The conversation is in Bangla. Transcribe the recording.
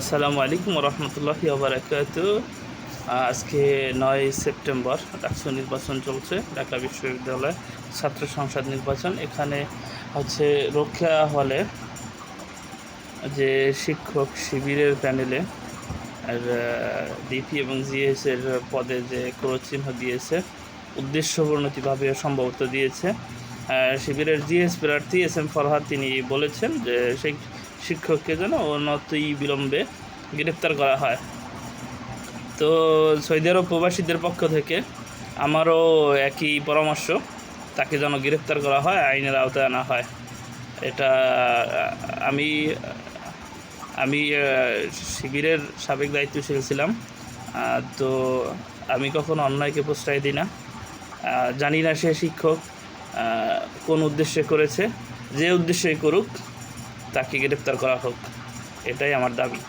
আসসালামু আলাইকুম রহমতুল্লাহি ওবরাকাত। আজকে নয় সেপ্টেম্বর, ডাকসু নির্বাচন চলছে, ঢাকা বিশ্ববিদ্যালয় ছাত্র সংসদ নির্বাচন। এখানে হচ্ছে রক্ষা হলে যে শিক্ষক শিবিরের প্যানেলে আর ডিপি এবং জিএস এর পদে যে ক্রোচিহ্ন দিয়েছে উদ্দেশ্যপূর্ণতিভাবে সম্ভবত দিয়েছে শিবিরের জিএস প্রার্থী এস এম ফরহাদ তিনি বলেছেন যে সেই শিক্ষককে যেন অনতই বিলম্বে গ্রেপ্তার করা হয়। তো সৌদি আরব প্রবাসীদের পক্ষ থেকে আমারও একই পরামর্শ, তাকে যেন গ্রেপ্তার করা হয়, আইনের আওতায় আনা হয়। এটা আমি আমি শিবিরের সাবেক দায়িত্বশীল ছিলাম তো আমি কখনো অন্যায়কে প্রশ্রয় দিই না। জানি না সে শিক্ষক কোন উদ্দেশ্যে করেছে, যে উদ্দেশ্যেই করুক তাকে গ্রেপ্তার করা হোক। এটাই আমার দাবি।